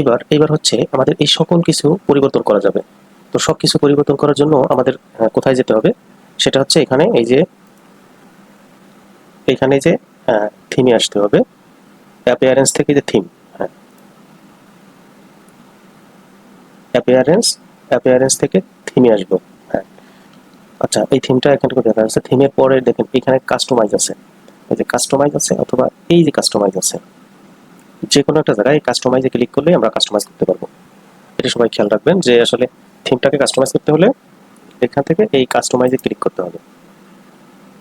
এবার এবার হচ্ছে আমাদের এই সকল কিছু পরিবর্তন করা যাবে। তো সব কিছু পরিবর্তন করার জন্য আমাদের কোথায় যেতে হবে? সেটা হচ্ছে এখানে এই যে, এখানে যে থিমে আসতে হবে। অ্যাপিয়ারেন্স থেকে যে থিম হ্যাঁ। অ্যাপিয়ারেন্স অ্যাপিয়ারেন্স থেকে থিমে আসব হ্যাঁ। আচ্ছা এই থিমটা এখানে দেখা যাচ্ছে। থিমের পরে দেখেন, এখানে কাস্টমাইজ আছে। এই যে কাস্টমাইজ আছে অথবা এই যে কাস্টমাইজ আছে। যে কোনো একটা জায়গায় কাস্টমাইজে ক্লিক করলে আমরা কাস্টমাইজ করতে পারব। এটা সবাই খেয়াল রাখবেন যে আসলে থিমটাকে কাস্টমাইজ করতে হলে এখান থেকে এই কাস্টমাইজে ক্লিক করতে হবে।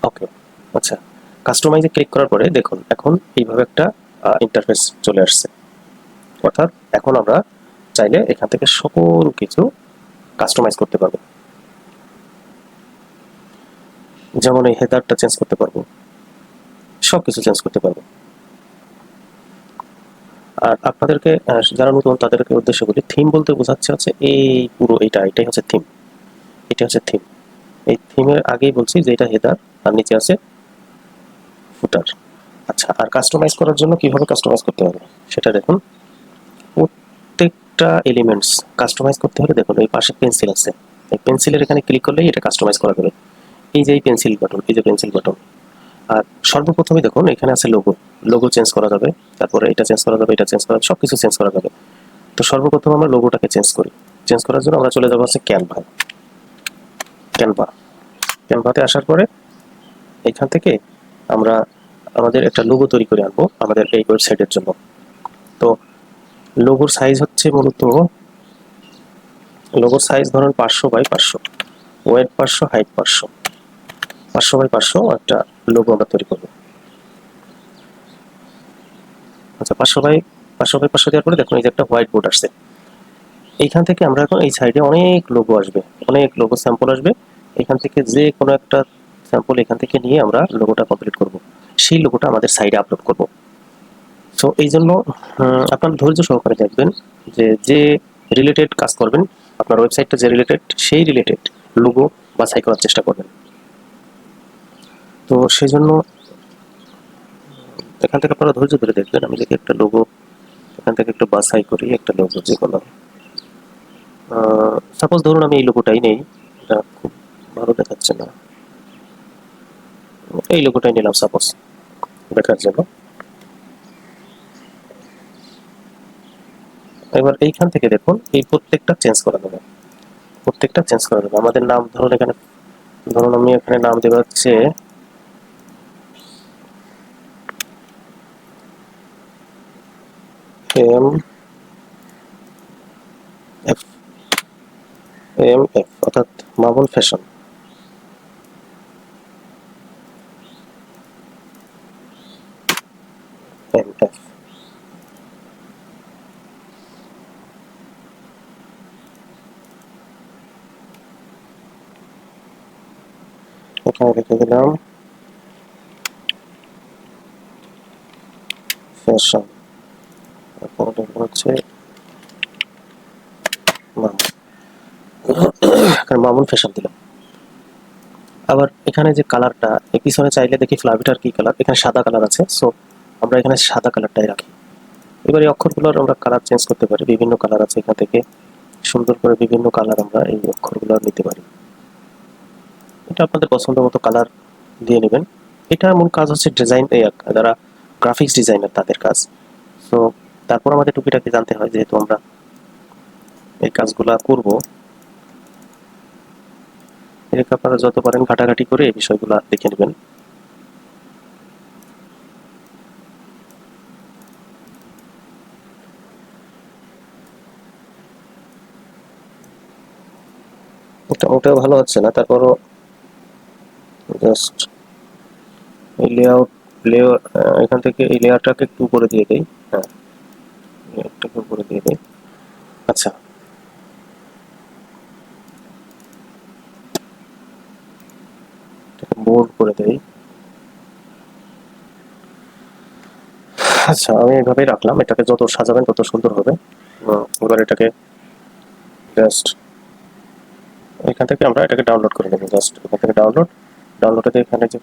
ওকে আচ্ছা কাস্টমাইজে ক্লিক করার পরে দেখুন, এখন এইভাবে একটা ইন্টারফেস চলে আসছে। অর্থাৎ এখন আমরা চাইলে এখান থেকে সকল কিছু কাস্টমাইজ করতে পারব। যেমন এই হেদারটা চেঞ্জ করতে পারব সব কিছু চেঞ্জ করতে পারব। আর আপনাদেরকে যারা নতুন, তাদেরকে উদ্দেশ্য করি থিম বলতে বোঝাচ্ছে হচ্ছে এই পুরো এটা, এটাই হচ্ছে থিম এটা হচ্ছে থিম এই থিমের আগেই বলছি যে এটা হেদার আর নিচে আছে ফুটার আচ্ছা আর কাস্টমাইজ করার জন্য কীভাবে কাস্টমাইজ করতে হবে? সেটা দেখুন। প্রত্যেকটা এলিমেন্টস কাস্টমাইজ করতে হলে দেখুন, এই পাশে পেন্সিল আছে। এই পেন্সিলের এখানে ক্লিক করলেই এটা কাস্টমাইজ করা যাবে। এই যে এই পেন্সিল বাটন এই যে পেন্সিল বাটন আর সর্বপ্রথমে দেখুন, এখানে আছে লোগো লোগো চেঞ্জ করা যাবে, তারপরে এটা চেঞ্জ করা যাবে, এটা চেঞ্জ করা যাবে সব কিছু চেঞ্জ করা যাবে। তো সর্বপ্রথম আমরা লোগোটাকে চেঞ্জ করি। চেঞ্জ করার জন্য আমরা চলে যাব হচ্ছে ক্যানভা ক্যানভা ক্যানভাতে আসার পরে এখান থেকে আমরা আমাদের একটা লোগো তৈরি করে আনব আমাদের এই ওয়েবসাইটের জন্য। তো লোগোর সাইজ হচ্ছে মূলত লোগোর সাইজ ধরুন পাঁচশো বাই পাঁচশো। ওয়েট পাঁচশো হাইট পাঁচশো। পাঁচশো বাই পাঁচশো একটা লোগো আমরা তৈরি করব। আচ্ছা পাঁচশো বাই পাঁচশো বাই পাঁচশো দেওয়ার পরে দেখুন এই যে একটা হোয়াইট বোর্ড আসছে। এইখান থেকে আমরা এখন এই সাইডে অনেক লোগো আসবে। অনেক লোগো স্যাম্পল আসবে। এখান থেকে যে কোনো একটা স্যাম্পল এখান থেকে নিয়ে আমরা লোগোটা কমপ্লিট করব। সেই লোগোটা আমাদের সাইডে আপলোড করব। সো এই জন্য আপনার ধৈর্য সহকারে দেখবেন যে যে রিলেটেড কাজ করবেন, আপনার ওয়েবসাইটটা যে রিলেটেড সেই রিলেটেড লোগো বাছাই করার চেষ্টা করবেন। তো সেই জন্য এখান থেকে আপনারা ধৈর্য ধরে দেখবেন, আমি যদি একটা লোগো এখান থেকে একটু বাছাই করি, একটা লোগো যে কোনো। সাপোজ ধরুন আমি এই লোগোটাই নেই, এটা খুব ভালো দেখাচ্ছে না। এই লোগোটাই নিলাম সাপোজ দেখার জন্য। এবার এইখান থেকে দেখুন, এই প্রত্যেকটা চেঞ্জ করা যাবে প্রত্যেকটা চেঞ্জ করা যাবে আমাদের নাম, ধরুন এখানে, ধরুন আমি এখানে নাম দেবো হচ্ছে এম এফ এম এফ অর্থাৎ মামুন ফ্যাশন এম এফ এখানে রেখে দিলাম। ফ্যাশন তারপর হচ্ছে, মামুন। ফ্যাশন দিলাম আবার এখানে যে কালারটা পিছনে চাইলে দেখি ফ্লাভিটার কি কালার এখানে সাদা কালার আছে সো আমরা এখানে সাদা কালারটাই রাখি। এবার এই অক্ষরগুলোর আমরা কালার চেঞ্জ করতে পারি, বিভিন্ন কালার আছে এখান থেকে। সুন্দর করে বিভিন্ন কালার আমরা এই অক্ষরগুলো নিতে পারি। এটা আপনাদের পছন্দ মতো কালার দিয়ে নেবেন। এটা মূল কাজ হচ্ছে ডিজাইন যারা গ্রাফিক্স ডিজাইনার তাদের কাজ। সো তারপর আমাদের টুপিটাকে জানতে হয় যেহেতু আমরা এই কাজগুলা করব। এটাকে আপনারা যত পারেন ঘাটাঘাটি করে এই বিষয়গুলো দেখে নেবেন। ভালো হচ্ছে না, তারপরও জাস্ট এই লেআউট লেয়ার এখান থেকে এই লেয়ারটাকে একটু উপরে দিয়ে দেই। হ্যাঁ। লেয়ারটাকে উপরে দিয়ে দেই। আচ্ছা। বোল্ড করে দেই। আচ্ছা আমি এইভাবেই রাখলাম। এটাকে যত সাজাবেন তত সুন্দর হবে। এবার এটাকে জাস্ট এখান থেকে আমরা এটাকে ডাউনলোড করে নেব। জাস্ট এখান থেকে ডাউনলোড ডাউনলোডে এখানে যে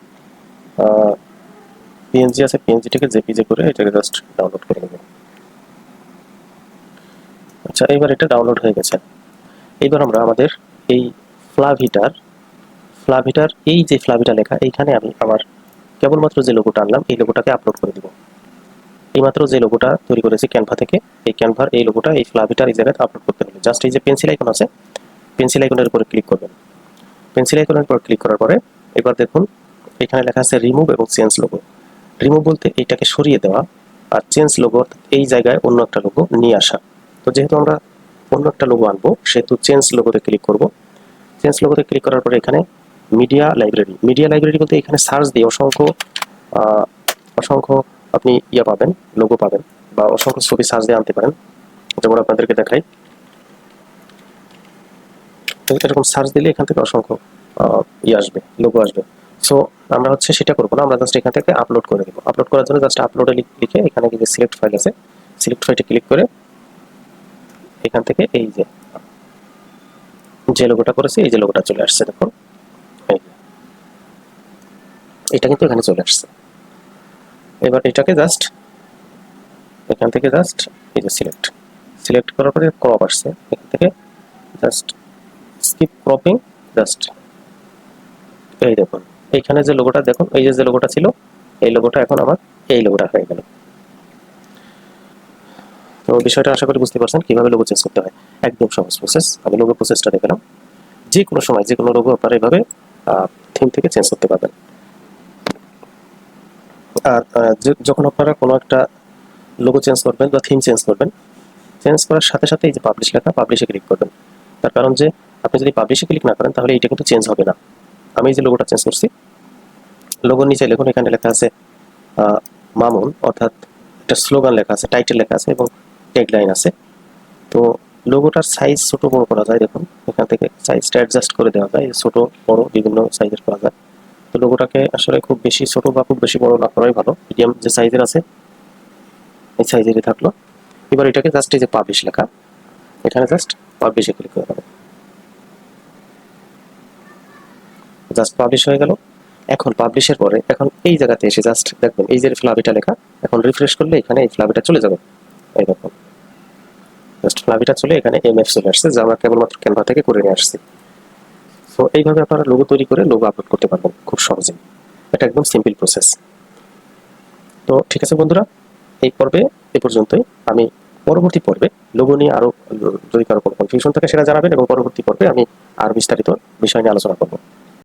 পিএনজি আছে পিএনজিটাকে জেপিজে করে এটাকে জাস্ট ডাউনলোড করে নেব। আচ্ছা এবার এটা ডাউনলোড হয়ে গেছে। এবার আমরা আমাদের এই ফ্লাভিটার ফ্লাভিটার এই যে ফ্লাভিটা লেখা, এইখানে আমি আমার কেবলমাত্র যে লোগোটা আনলাম, এই লোগোটাকে আপলোড করে দিব। এইমাত্র যে লোগোটা তৈরি করেছি ক্যানভা থেকে, এই ক্যানভার এই লোগোটা এই ফ্লাভিটার এই জায়গায় আপলোড করতে হলে জাস্ট এই যে পেন্সিল আইকন আছে পেন্সিল আইকনের উপরে ক্লিক করবেন। পেন্সিল আইকনের উপর ক্লিক করার পরে, এবার দেখুন, এখানে লেখা আছে রিমুভ এবং চেঞ্জ লোগো রিমুভ বলতে এইটাকে সরিয়ে দেওয়া আর চেঞ্জ লোগো এই জায়গায় অন্য একটা লোগো নিয়ে আসা। তো যেহেতু আমরা অন্য একটা লোগো আনব, সেহেতু চেঞ্জ লোগোতে ক্লিক করব। চেঞ্জ লোগোতে ক্লিক করার পরে এখানে মিডিয়া লাইব্রেরি মিডিয়া লাইব্রেরি বলতে এখানে সার্চ দিয়ে অসংখ্য অসংখ্য আপনি ইয়া পাবেন লোগো পাবেন বা অসংখ্য ছবি সার্চ দিয়ে আনতে পারেন। যেমন আপনাদেরকে দেখাই। এরকম সার্চ দিলে এখান থেকে অসংখ্য ইয়ে আসবে লোগো আসবে। সো আমরা হচ্ছে সেটা করব না, আমরা জাস্ট এখান থেকে আপলোড করে দেবো। আপলোড করার জন্য জাস্ট আপলোডে লিখে এখানে যে সিলেক্ট ফাইল আছে। সিলেক্ট ফাইলটা ক্লিক করে এখান থেকে এই যে যে লোগোটা করেছে, এই যে লোগোটা চলে আসছে যে। এটা কিন্তু এখানে চলে আসছে। এবার এটাকে জাস্ট এখান থেকে জাস্ট এই যে সিলেক্ট সিলেক্ট করার পরে ক্রপ আসছে। এখান থেকে জাস্ট স্কিপ ক্রপিং জাস্ট এই দেখুন। এইখানে যে লোগোটা দেখুন, এই যে যে লোগোটা ছিল, এই লোগোটা এখন আমার এই লোগোটা হয়ে গেল। তো বিষয়টা আশা করি বুঝতে পারছেন, কীভাবে লোগো চেঞ্জ করতে হয়। একদম সহজ প্রসেস আমি লোগো প্রসেসটা দেখালাম। যে কোনো সময়, যে কোনো লোগো আপনারা এভাবে থিম থেকে চেঞ্জ করতে পারবেন। আর যখন আপনারা কোনো একটা লোগো চেঞ্জ করবেন বা থিম চেঞ্জ করবেন চেঞ্জ করার সাথে সাথে এই যে পাবলিশ লেখা পাবলিশে ক্লিক করবেন। তার কারণ যে, আপনি যদি পাবলিশে ক্লিক না করেন, তাহলে এটা কিন্তু চেঞ্জ হবে না। আমি যে লোগোটা চেঞ্জ করছি লোগোর নিচে লিখুন, এখানে লেখা আছে মামুন, অর্থাৎ একটা স্লোগান লেখা আছে টাইটেল লেখা আছে, এবং ট্যাগলাইন আছে। তো লোগোটার সাইজ ছোট বড় করা যায়, দেখুন। এখান থেকে সাইজটা অ্যাডজাস্ট করে দেওয়া যায়। ছোট, বড় বিভিন্ন সাইজের করা যায়। তো লোগোটাকে আসলে খুব বেশি ছোট বা খুব বেশি বড় না করাই ভালো। মিডিয়াম যে সাইজের আছে, এই সাইজেরই থাকল। এবার এটাকে জাস্ট এই যে পাবলিশ লেখা, এখানে জাস্ট পাবলিশে ক্লিক করে দেবো জাস্ট পাবলিশ হয়ে গেল। এখন পাবলিশের পরে, এখন এই জায়গাতে এসে জাস্ট দেখবেন, এই যে ফ্লাবিটা লেখা, এখন রিফ্রেশ করলে এখানে এই ফ্লাবিটা চলে যাবে। দেখুন জাস্ট ফ্লাবিটা চলে এখানে এমএফ চলে আসছে, যা আমরা কেবলমাত্র ক্যানভা থেকে করে নিয়ে আসছি। তো এইভাবে আপনারা লোগো তৈরি করে লোগো আপলোড করতে পারবেন খুব সহজে এটা একদম সিম্পল প্রসেস তো ঠিক আছে বন্ধুরা, এই পর্বে, এ পর্যন্তই। আমি পরবর্তী পর্বে লোগো নিয়ে আরও, যদি কারও কোনো কনফিউশন থাকে সেটা জানাবেন এবং পরবর্তী পর্বে আমি আরও বিস্তারিত বিষয় নিয়ে আলোচনা করব।